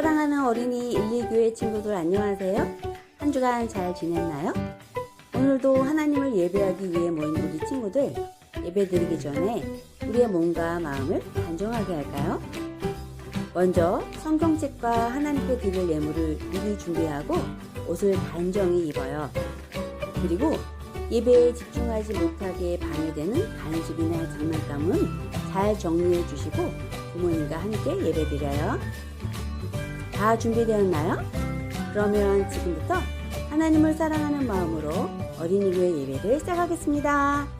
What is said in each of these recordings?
사랑하는 어린이 12교회 친구들 안녕하세요. 한 주간 잘 지냈나요? 오늘도 하나님을 예배하기 위해 모인 우리 친구들 예배 드리기 전에 우리의 몸과 마음을 단정하게 할까요? 먼저 성경책과 하나님께 드릴 예물을 미리 준비하고 옷을 단정히 입어요. 그리고 예배에 집중하지 못하게 방해되는 간식이나 장난감은 잘 정리해 주시고 부모님과 함께 예배 드려요. 다 준비되었나요? 그러면 지금부터 하나님을 사랑하는 마음으로 어린이교회 예배를 시작하겠습니다.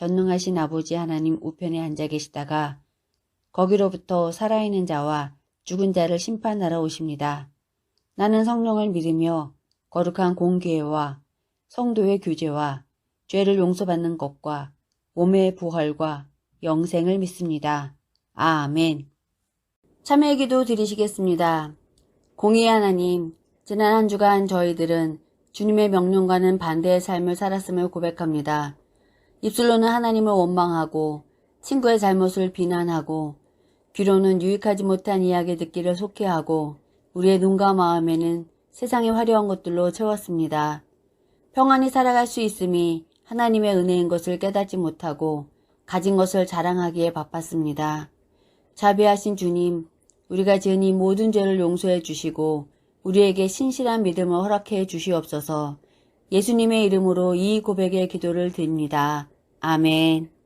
전능하신 아버지 하나님 우편에 앉아 계시다가 거기로부터 살아있는 자와 죽은 자를 심판하러 오십니다. 나는 성령을 믿으며 거룩한 공교회와 성도의 교제와 죄를 용서받는 것과 몸의 부활과 영생을 믿습니다. 아멘. 참회 기도 드리시겠습니다. 공의 하나님, 지난 한 주간 저희들은 주님의 명령과는 반대의 삶을 살았음을 고백합니다. 입술로는 하나님을 원망하고 친구의 잘못을 비난하고 귀로는 유익하지 못한 이야기 듣기를 속해하고 우리의 눈과 마음에는 세상의 화려한 것들로 채웠습니다. 평안히 살아갈 수 있음이 하나님의 은혜인 것을 깨닫지 못하고 가진 것을 자랑하기에 바빴습니다. 자비하신 주님, 우리가 지은 이 모든 죄를 용서해 주시고 우리에게 신실한 믿음을 허락해 주시옵소서 예수님의 이름으로 이 고백의 기도를 드립니다. 아멘.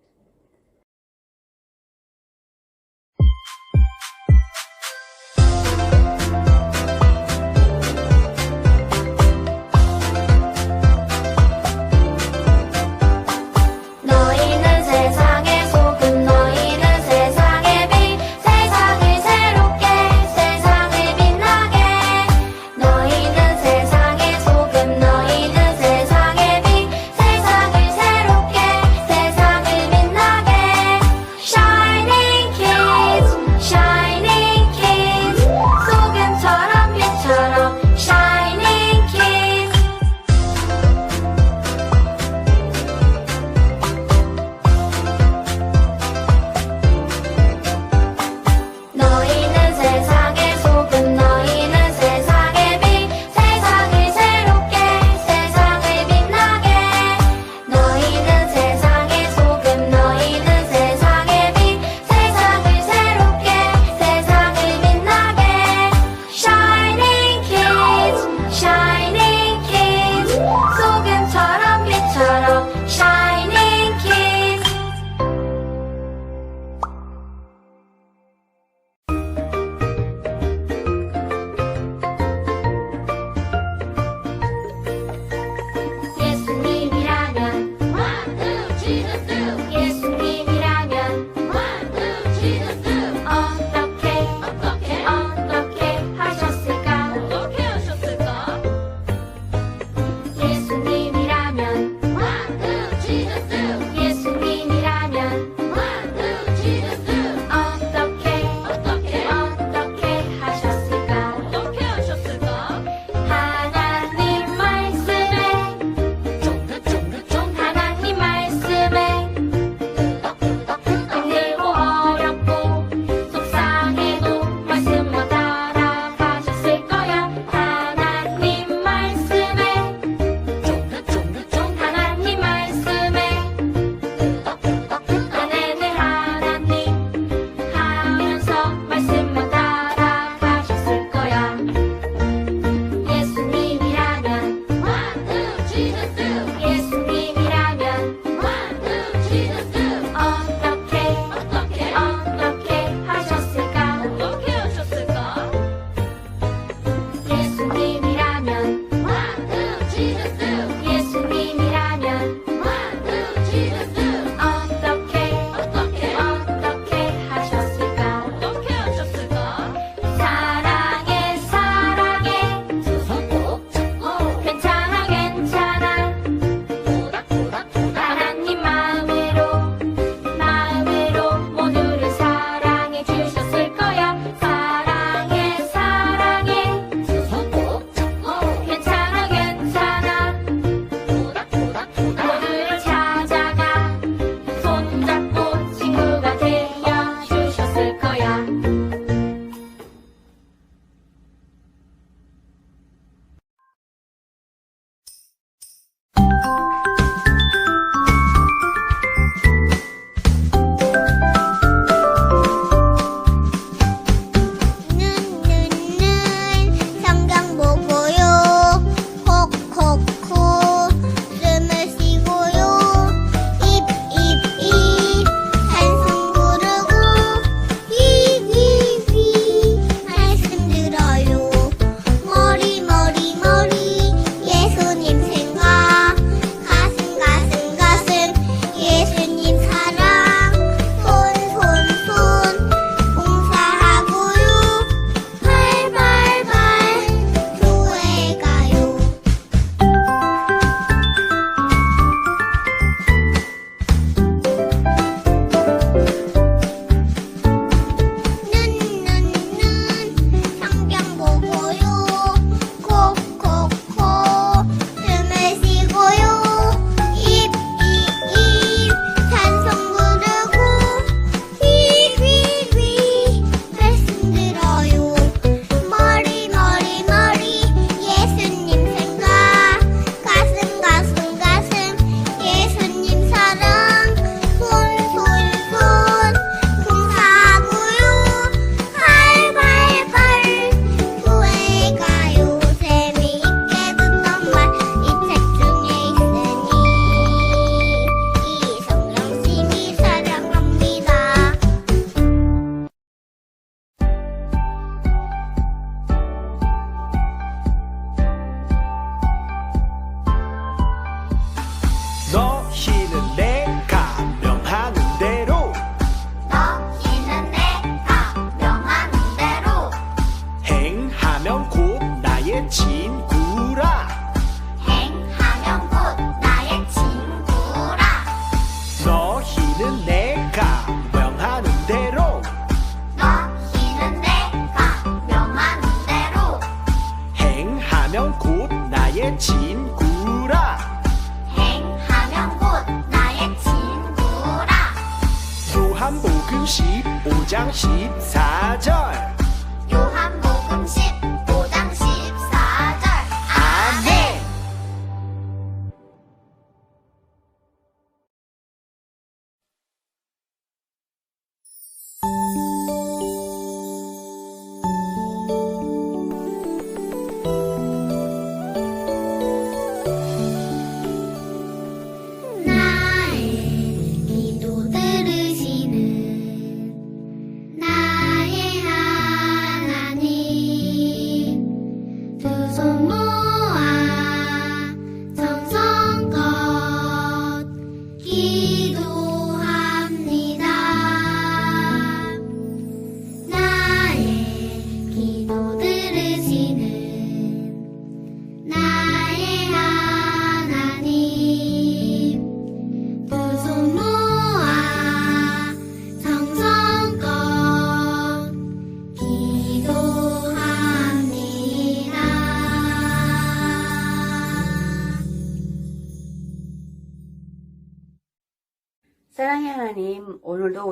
24절.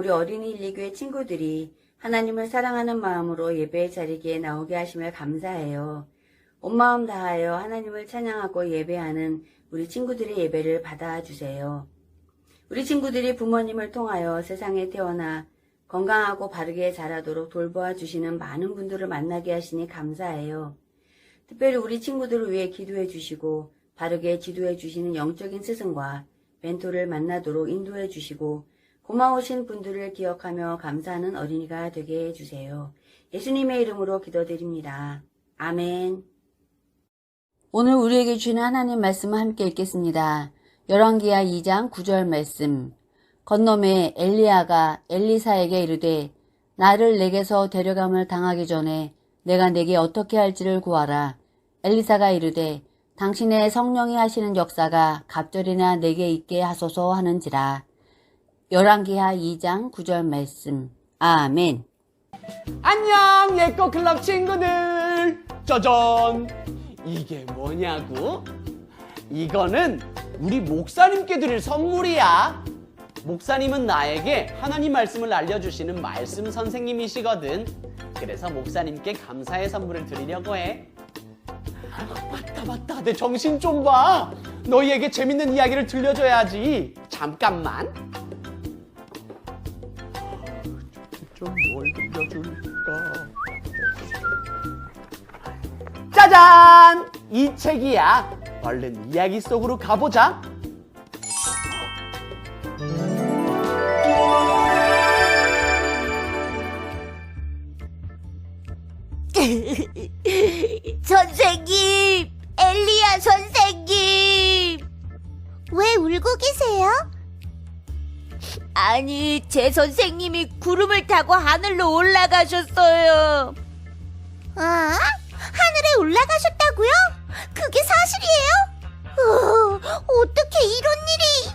우리 어린이 일리교의 친구들이 하나님을 사랑하는 마음으로 예배의 자리에 나오게 하심을 감사해요. 온 마음 다하여 하나님을 찬양하고 예배하는 우리 친구들의 예배를 받아주세요. 우리 친구들이 부모님을 통하여 세상에 태어나 건강하고 바르게 자라도록 돌보아 주시는 많은 분들을 만나게 하시니 감사해요. 특별히 우리 친구들을 위해 기도해 주시고 바르게 지도해 주시는 영적인 스승과 멘토를 만나도록 인도해 주시고 고마우신 분들을 기억하며 감사하는 어린이가 되게 해주세요. 예수님의 이름으로 기도드립니다. 아멘. 오늘 우리에게 주시는 하나님 말씀을 함께 읽겠습니다. 열왕기하 2장 9절 말씀. 건너매 엘리야가 엘리사에게 이르되 나를 내게서 데려감을 당하기 전에 내가 내게 어떻게 할지를 구하라. 엘리사가 이르되 당신의 성령이 하시는 역사가 갑절이나 내게 있게 하소서 하는지라. 열왕기하 2장 9절 말씀. 아멘. 안녕 예꺼 클럽 친구들. 짜잔. 이게 뭐냐고? 이거는 우리 목사님께 드릴 선물이야. 목사님은 나에게 하나님 말씀을 알려주시는 말씀 선생님이시거든. 그래서 목사님께 감사의 선물을 드리려고 해. 맞다 맞다. 내 정신 좀 봐. 너희에게 재밌는 이야기를 들려줘야지. 잠깐만 좀뭘 들려줄까? 짜잔! 이 책이야. 얼른 이야기 속으로 가보자. 선생님, 엘리야 선생님. 왜 울고 계세요? 아니, 제 선생님이 구름을 타고 하늘로 올라가셨어요. 아? 하늘에 올라가셨다고요? 그게 사실이에요? 어, 어떻게 이런 일이?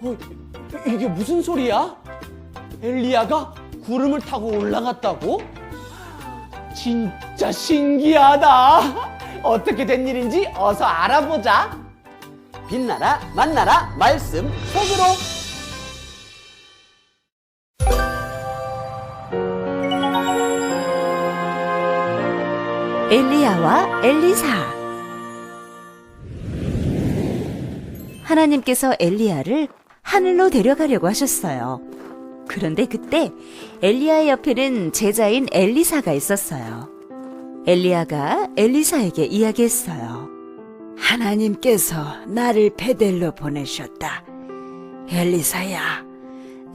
어, 이게 무슨 소리야? 엘리야가 구름을 타고 올라갔다고? 진짜 신기하다. 어떻게 된 일인지 어서 알아보자. 빛나라, 만나라, 말씀 속으로. 엘리야와 엘리사 하나님께서 엘리야를 하늘로 데려가려고 하셨어요. 그런데 그때 엘리야의 옆에는 제자인 엘리사가 있었어요. 엘리야가 엘리사에게 이야기했어요. 하나님께서 나를 베델로 보내셨다. 엘리사야,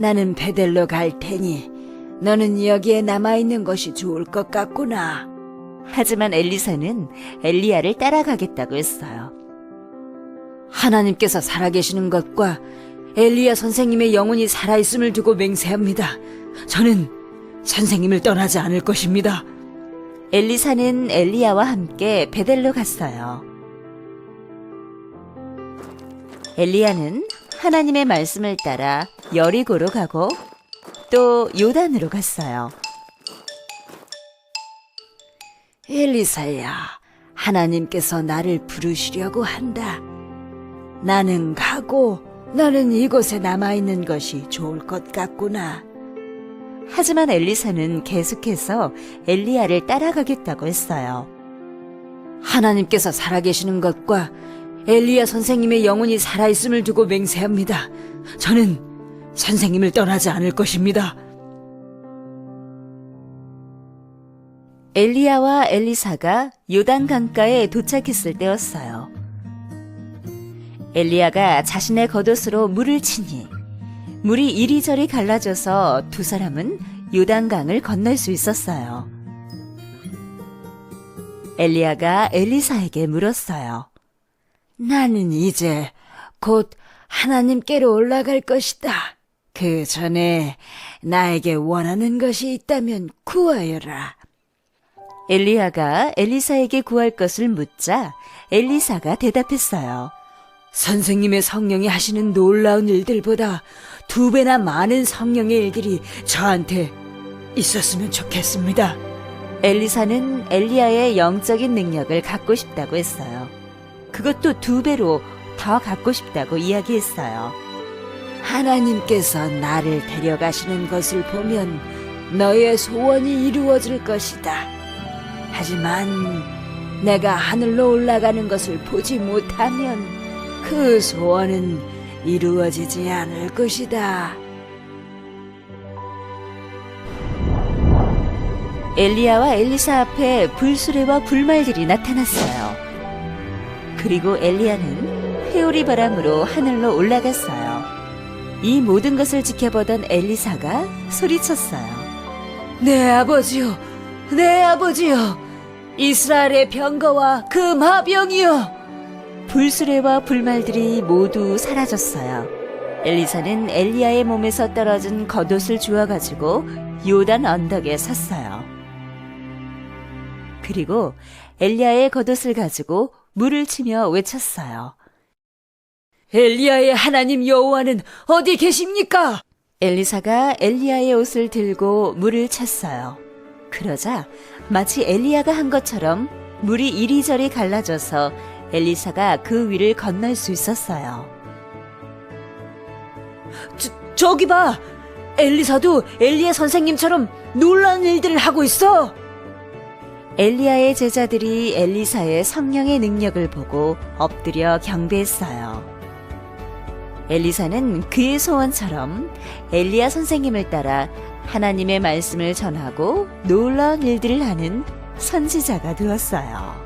나는 베델로 갈 테니 너는 여기에 남아있는 것이 좋을 것 같구나. 하지만 엘리사는 엘리야를 따라가겠다고 했어요. 하나님께서 살아계시는 것과 엘리야 선생님의 영혼이 살아있음을 두고 맹세합니다. 저는 선생님을 떠나지 않을 것입니다. 엘리사는 엘리야와 함께 베델로 갔어요. 엘리야는 하나님의 말씀을 따라 여리고로 가고 또 요단으로 갔어요. 엘리사야, 하나님께서 나를 부르시려고 한다. 나는 가고 너는 이곳에 남아있는 것이 좋을 것 같구나. 하지만 엘리사는 계속해서 엘리야를 따라가겠다고 했어요. 하나님께서 살아계시는 것과 엘리야 선생님의 영혼이 살아있음을 두고 맹세합니다. 저는 선생님을 떠나지 않을 것입니다. 엘리야와 엘리사가 요단 강가에 도착했을 때였어요. 엘리야가 자신의 겉옷으로 물을 치니 물이 이리저리 갈라져서 두 사람은 요단강을 건널 수 있었어요. 엘리야가 엘리사에게 물었어요. 나는 이제 곧 하나님께로 올라갈 것이다. 그 전에 나에게 원하는 것이 있다면 구하여라. 엘리야가 엘리사에게 구할 것을 묻자 엘리사가 대답했어요. 선생님의 성령이 하시는 놀라운 일들보다 두 배나 많은 성령의 일들이 저한테 있었으면 좋겠습니다. 엘리사는 엘리야의 영적인 능력을 갖고 싶다고 했어요. 그것도 두 배로 더 갖고 싶다고 이야기했어요. 하나님께서 나를 데려가시는 것을 보면 너의 소원이 이루어질 것이다. 하지만 내가 하늘로 올라가는 것을 보지 못하면 그 소원은 이루어지지 않을 것이다. 엘리야와 엘리사 앞에 불수레와 불말들이 나타났어요. 그리고 엘리야는 회오리 바람으로 하늘로 올라갔어요. 이 모든 것을 지켜보던 엘리사가 소리쳤어요. 내 아버지요, 내 아버지요, 이스라엘의 병거와 그 마병이요. 불수레와 불말들이 모두 사라졌어요. 엘리사는 엘리야의 몸에서 떨어진 겉옷을 주워 가지고 요단 언덕에 섰어요. 그리고 엘리야의 겉옷을 가지고 물을 치며 외쳤어요. 엘리야의 하나님 여호와는 어디 계십니까? 엘리사가 엘리야의 옷을 들고 물을 찼어요. 그러자 마치 엘리야가 한 것처럼 물이 이리저리 갈라져서 엘리사가 그 위를 건널 수 있었어요. 저, 저기 봐! 엘리사도 엘리야 선생님처럼 놀라운 일들을 하고 있어! 엘리야의 제자들이 엘리사의 성령의 능력을 보고 엎드려 경배했어요. 엘리사는 그의 소원처럼 엘리야 선생님을 따라 하나님의 말씀을 전하고 놀라운 일들을 하는 선지자가 되었어요.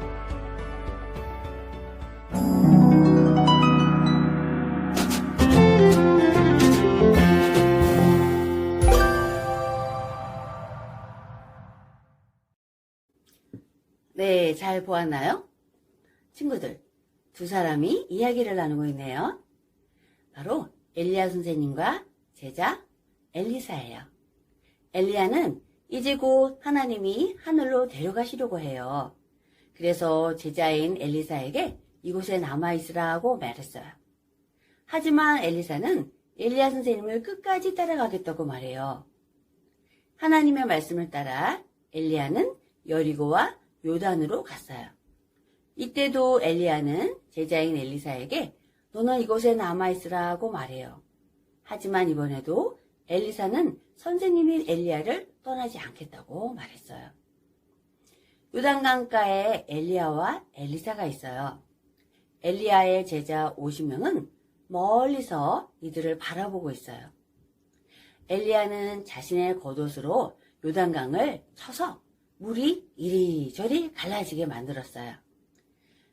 네, 잘 보았나요? 친구들, 두 사람이 이야기를 나누고 있네요. 바로 엘리야 선생님과 제자 엘리사예요. 엘리야는 이제 곧 하나님이 하늘로 데려가시려고 해요. 그래서 제자인 엘리사에게 이곳에 남아있으라고 말했어요. 하지만 엘리사는 엘리야 선생님을 끝까지 따라가겠다고 말해요. 하나님의 말씀을 따라 엘리야는 여리고와 요단으로 갔어요. 이때도 엘리야는 제자인 엘리사에게 너는 이곳에 남아있으라고 말해요. 하지만 이번에도 엘리사는 선생님인 엘리야를 떠나지 않겠다고 말했어요. 요단강가에 엘리야와 엘리사가 있어요. 엘리야의 제자 50명은 멀리서 이들을 바라보고 있어요. 엘리야는 자신의 겉옷으로 요단강을 쳐서 물이 이리저리 갈라지게 만들었어요.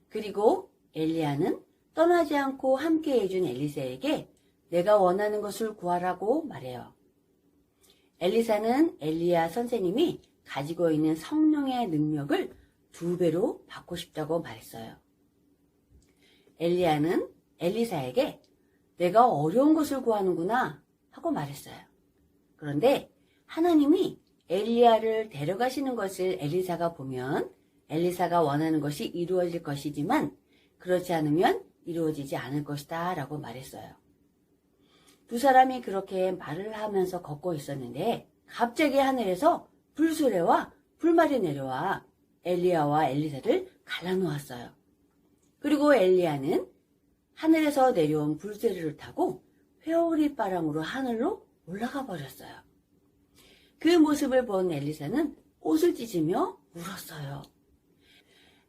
그리고 엘리야는 떠나지 않고 함께 해준 엘리사에게 내가 원하는 것을 구하라고 말해요. 엘리사는 엘리야 선생님이 가지고 있는 성령의 능력을 두 배로 받고 싶다고 말했어요. 엘리야는 엘리사에게 내가 어려운 것을 구하는구나 하고 말했어요. 그런데 하나님이 엘리야를 데려가시는 것을 엘리사가 보면 엘리사가 원하는 것이 이루어질 것이지만 그렇지 않으면 이루어지지 않을 것이다 라고 말했어요. 두 사람이 그렇게 말을 하면서 걷고 있었는데 갑자기 하늘에서 불수레와 불말이 내려와 엘리야와 엘리사를 갈라놓았어요. 그리고 엘리야는 하늘에서 내려온 불수레를 타고 회오리 바람으로 하늘로 올라가 버렸어요. 그 모습을 본 엘리사는 옷을 찢으며 울었어요.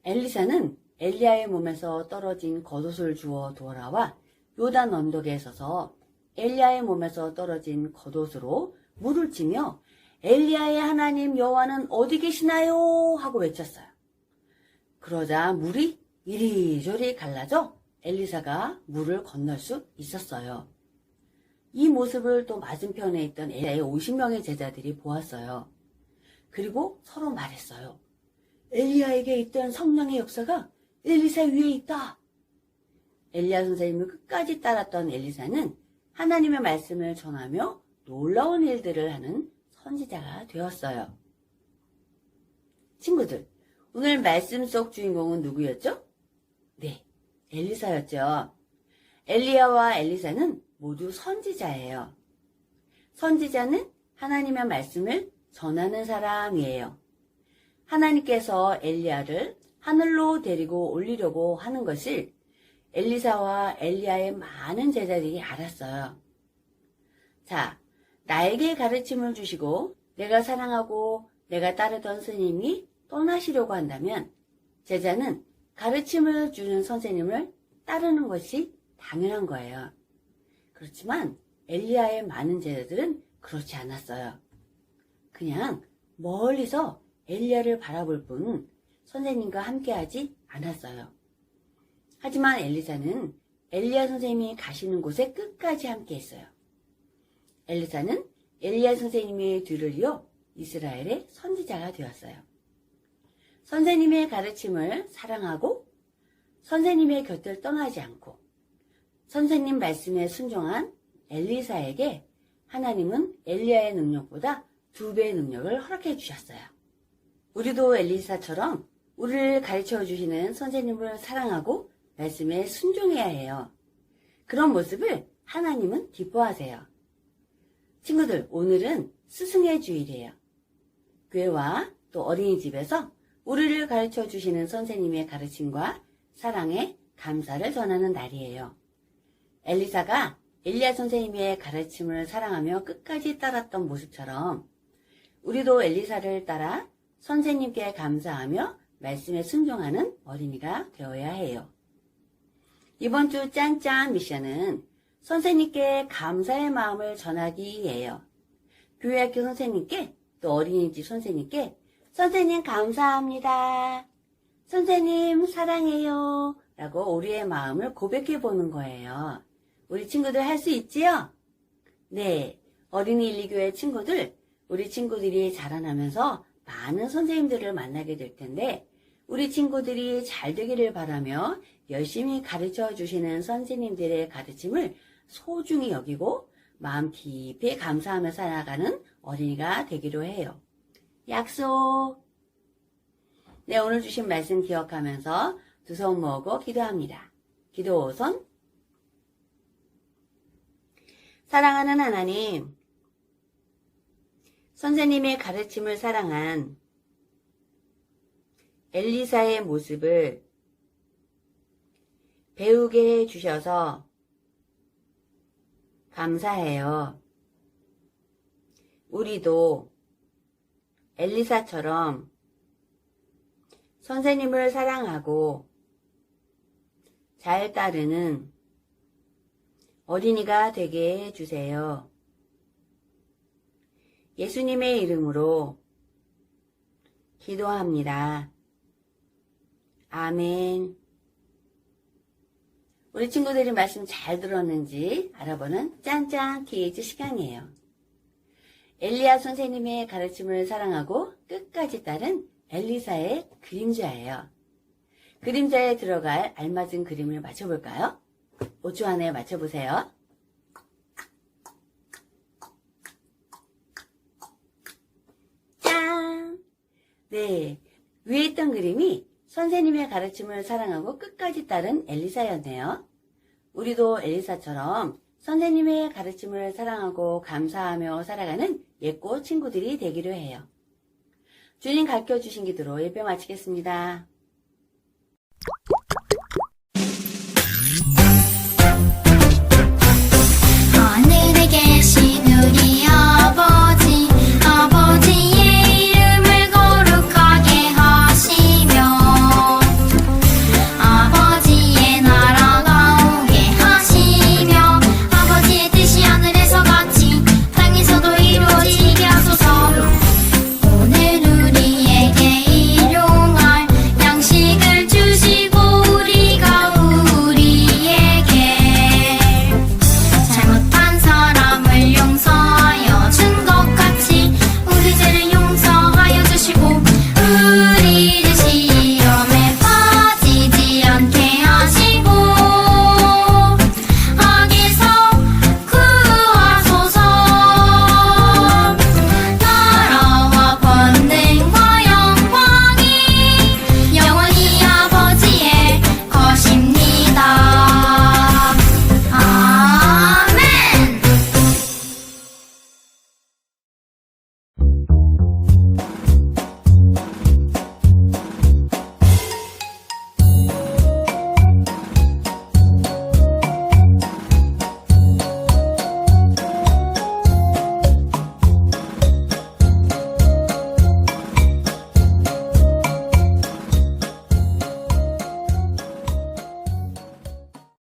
엘리사는 엘리야의 몸에서 떨어진 겉옷을 주워 돌아와 요단 언덕에 서서 엘리야의 몸에서 떨어진 겉옷으로 물을 치며 엘리야의 하나님 여호와는 어디 계시나요? 하고 외쳤어요. 그러자 물이 이리저리 갈라져 엘리사가 물을 건널 수 있었어요. 이 모습을 또 맞은편에 있던 엘리야의 50명의 제자들이 보았어요. 그리고 서로 말했어요. 엘리야에게 있던 성령의 역사가 엘리사 위에 있다. 엘리야 선생님을 끝까지 따랐던 엘리사는 하나님의 말씀을 전하며 놀라운 일들을 하는 선지자가 되었어요. 친구들, 오늘 말씀 속 주인공은 누구였죠? 네, 엘리사였죠. 엘리야와 엘리사는 모두 선지자예요. 선지자는 하나님의 말씀을 전하는 사람이에요. 하나님께서 엘리야를 하늘로 데리고 올리려고 하는 것을 엘리사와 엘리야의 많은 제자들이 알았어요. 자, 나에게 가르침을 주시고 내가 사랑하고 내가 따르던 스님이 떠나시려고 한다면 제자는 가르침을 주는 선생님을 따르는 것이 당연한 거예요. 그렇지만 엘리야의 많은 제자들은 그렇지 않았어요. 그냥 멀리서 엘리야를 바라볼 뿐 선생님과 함께하지 않았어요. 하지만 엘리사는 엘리야 선생님이 가시는 곳에 끝까지 함께했어요. 엘리사는 엘리야 선생님의 뒤를 이어 이스라엘의 선지자가 되었어요. 선생님의 가르침을 사랑하고 선생님의 곁을 떠나지 않고 선생님 말씀에 순종한 엘리사에게 하나님은 엘리야의 능력보다 두 배의 능력을 허락해 주셨어요. 우리도 엘리사처럼 우리를 가르쳐 주시는 선생님을 사랑하고 말씀에 순종해야 해요. 그런 모습을 하나님은 기뻐하세요. 친구들, 오늘은 스승의 주일이에요. 교회와 또 어린이집에서 우리를 가르쳐 주시는 선생님의 가르침과 사랑에 감사를 전하는 날이에요. 엘리사가 엘리야 선생님의 가르침을 사랑하며 끝까지 따랐던 모습처럼 우리도 엘리사를 따라 선생님께 감사하며 말씀에 순종하는 어린이가 되어야 해요. 이번 주 짠짠 미션은 선생님께 감사의 마음을 전하기예요. 교회학교 선생님께 또 어린이집 선생님께 선생님 감사합니다. 선생님 사랑해요. 라고 우리의 마음을 고백해 보는 거예요. 우리 친구들 할 수 있지요? 네. 어린이 일리교회 친구들, 우리 친구들이 자라나면서 많은 선생님들을 만나게 될 텐데, 우리 친구들이 잘 되기를 바라며 열심히 가르쳐 주시는 선생님들의 가르침을 소중히 여기고 마음 깊이 감사하며 살아가는 어린이가 되기로 해요. 약속! 네, 오늘 주신 말씀 기억하면서 두 손 모으고 기도합니다. 기도 손. 사랑하는 하나님, 선생님의 가르침을 사랑한 엘리사의 모습을 배우게 해 주셔서 감사해요. 우리도 엘리사처럼 선생님을 사랑하고 잘 따르는 어린이가 되게 해주세요. 예수님의 이름으로 기도합니다. 아멘. 우리 친구들이 말씀 잘 들었는지 알아보는 짠짠 퀴즈 시간이에요. 엘리야 선생님의 가르침을 사랑하고 끝까지 따른 엘리사의 그림자예요. 그림자에 들어갈 알맞은 그림을 맞춰볼까요? 5초 안에 맞춰보세요. 짠! 네. 위에 있던 그림이 선생님의 가르침을 사랑하고 끝까지 따른 엘리사였네요. 우리도 엘리사처럼 선생님의 가르침을 사랑하고 감사하며 살아가는 예꼬 친구들이 되기로 해요. 주님 가르쳐 주신 기도로 예배 마치겠습니다.